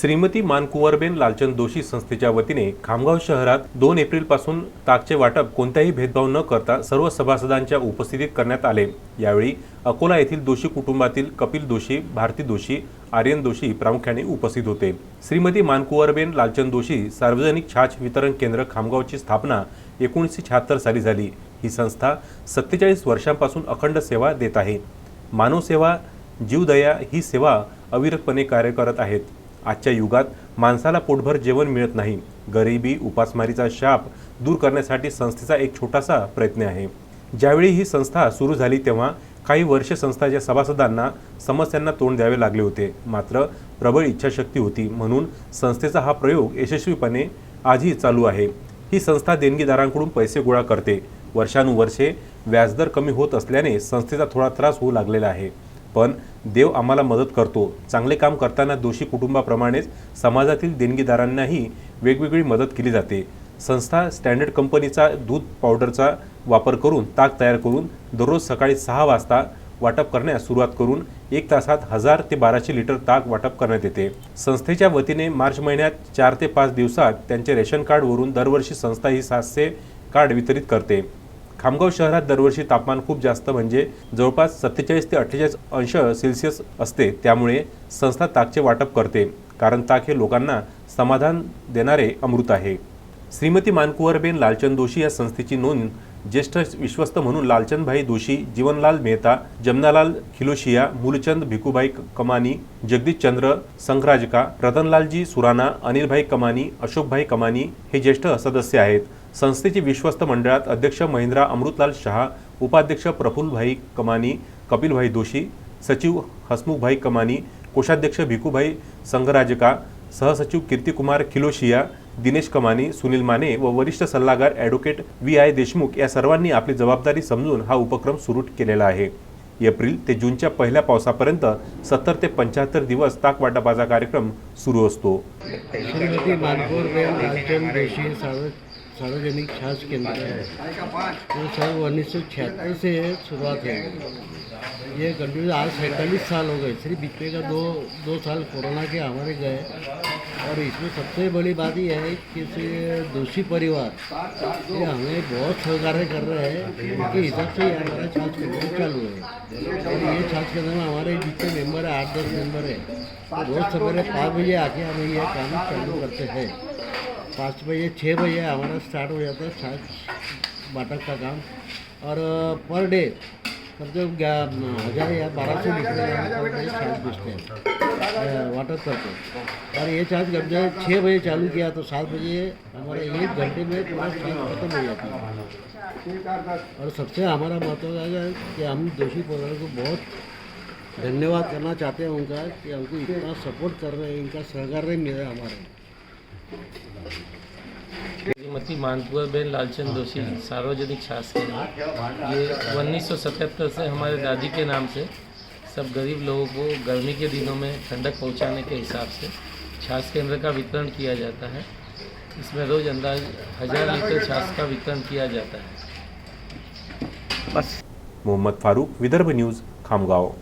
श्रीमती मानकुंवरबेन लालचंद दोषी संस्थेच्या वतीने खामगाव शहरात दोन एप्रिलपासून ताकचे वाटप कोणत्याही भेदभाव न करता सर्व सभासदांच्या उपस्थितीत करण्यात आले. यावेळी अकोला येथील दोषी कुटुंबातील कपिल दोषी भारती दोषी आर्यन दोषी प्रामुख्याने उपस्थित होते. श्रीमती मानकुंवरबेन लालचंद दोषी सार्वजनिक छाछ वितरण केंद्र खामगावची स्थापना एकोणीसशे शहात्तर साली झाली. ही संस्था सत्तेचाळीस वर्षांपासून अखंड सेवा देत आहे. मानवसेवा जीवदया ही सेवा अविरतपणे कार्य करत आहेत. आजच्या युगात माणसाला पोटभर जेवण मिळत नाही. गरिबी उपासमारीचा शाप दूर करण्यासाठी संस्थेचा एक छोटासा प्रयत्न आहे. ज्यावेळी ही संस्था सुरू झाली तेव्हा काही वर्ष संस्थाच्या सभासदांना समस्यांना तोंड द्यावे लागले होते. मात्र प्रबळ इच्छाशक्ती होती. म्हणून संस्थेचा हा प्रयोग यशस्वीपणे आजही चालू आहे. ही संस्था देणगीदारांकडून पैसे गोळा करते. वर्षानुवर्षे व्याजदर कमी होत असल्याने संस्थेचा थोडा त्रास होऊ लागलेला आहे. पण देव आम्हाला मदत करतो. चांगले काम करताना दोषी कुटुंबाप्रमाणेच समाजातील देणगीदारांनाही वेगवेगळी मदत केली जाते. संस्था स्टँडर्ड कंपनीचा दूध पावडरचा वापर करून ताक तयार करून दररोज सकाळी सहा वाजता वाटप करण्यास सुरुवात करून एक तासात हजार ते बाराशे लिटर ताक वाटप करण्यात येते. संस्थेच्या वतीने मार्च महिन्यात चार ते पाच दिवसात त्यांचे रेशन कार्डवरून दरवर्षी संस्था ही सातशे कार्ड वितरित करते. खामगाव शहरात दरवर्षी तापमान खूप जास्त म्हणजे जवळपास सत्तेचाळीस ते अठ्ठेचाळीस अंश सेल्सिअस असते. त्यामुळे संस्था ताकचे वाटप करते. कारण ताक हे लोकांना समाधान देणारे अमृत आहे. श्रीमती मानकुवरबेन लालचंद दोषी या संस्थेची नोंद ज्येष्ठ विश्वस्त म्हणून लालचंदभाई दोशी जीवनलाल मेहता जमनालाल खिलोशिया मूलचंद भिकूभाई कमानी जगदीश चंद्र संघराजका रतनलालजी सुराणा अनिलभाई कमानी अशोकभाई कमानी हे ज्येष्ठ सदस्य आहेत. संस्थेची विश्वस्त मंडळात अध्यक्ष महेंद्रा अमृतलाल शहा उपाध्यक्ष प्रफुल्लभाई कमानी कपिलभाई दोशी सचिव हसमुखभाई कमानी कोषाध्यक्ष भिकूभाई संघराजका सहसचिव कीर्तिकुमार खिलोशिया दिनेश कमानी सुनील माने व वरिष्ठ सल्लागार ॲडव्होकेट व्ही. आय. देशमुख या सर्वांनी आपली जबाबदारी समजून हा उपक्रम सुरू केलेला आहे. एप्रिल ते जूनच्या पहिल्या पावसापर्यंत सत्तर ते पंच्याहत्तर दिवस ताक वाटपाचा कार्यक्रम सुरू असतो. सार्वजनिक स्वास्थ्य केंद्र है। वो सब उन्नीस सौ छिहत्तर से शुरुआत है। ये कंटिन्यू आज सैंतालीस साल हो गए। सिर्फ़ बीच में का दो दो साल कोरोना के हमारे गए। और इसमें सबसे बड़ी बात यह है कि दोषी परिवार, ये हमें बहुत सहकार्य कर रहे हैं उनके हिसाब से ये हमारा छाछ केंद्र चालू है। और ये छाछ केंद्र में हमारे जितने मेंबर है, आठ, दस मेंबर है तो रोज़ सवेरे पाँच बजे आके हमें ये काम चालू करते हैं। पाँच बजे छः बजे हमारा स्टार्ट हो जाता है छाछ बाटक का काम। और पर डे कम से कम हज़ार या बारह सौ डे छाछ बेचते हैं वाटर करते हैं और ये चार्ज जब से छः बजे चालू किया तो सात बजे हमारे एक घंटे में पूरा छाछ खत्म हो जाती है। और सबसे हमारा महत्व है कि हम दोषी परिवार को बहुत धन्यवाद करना चाहते हैं उनका, कि हमको इतना सपोर्ट कर रहे हैं, इनका सहकार्य मिल रहा हमारे। श्रीमती मानपुर लालचंद दोषी सार्वजनिक केंद्र ये उन्नीस सौ सतहत्तर से हमारे दादी के नाम से सब गरीब लोगों को गर्मी के दिनों में ठंडक पहुँचाने के हिसाब से छाछ केंद्र का वितरण किया जाता है। इसमें रोज़ अंदाज हज़ार लीटर छाछ का वितरण किया जाता है। बस। मोहम्मद फारूक, विदर्भ न्यूज़, खामगाव।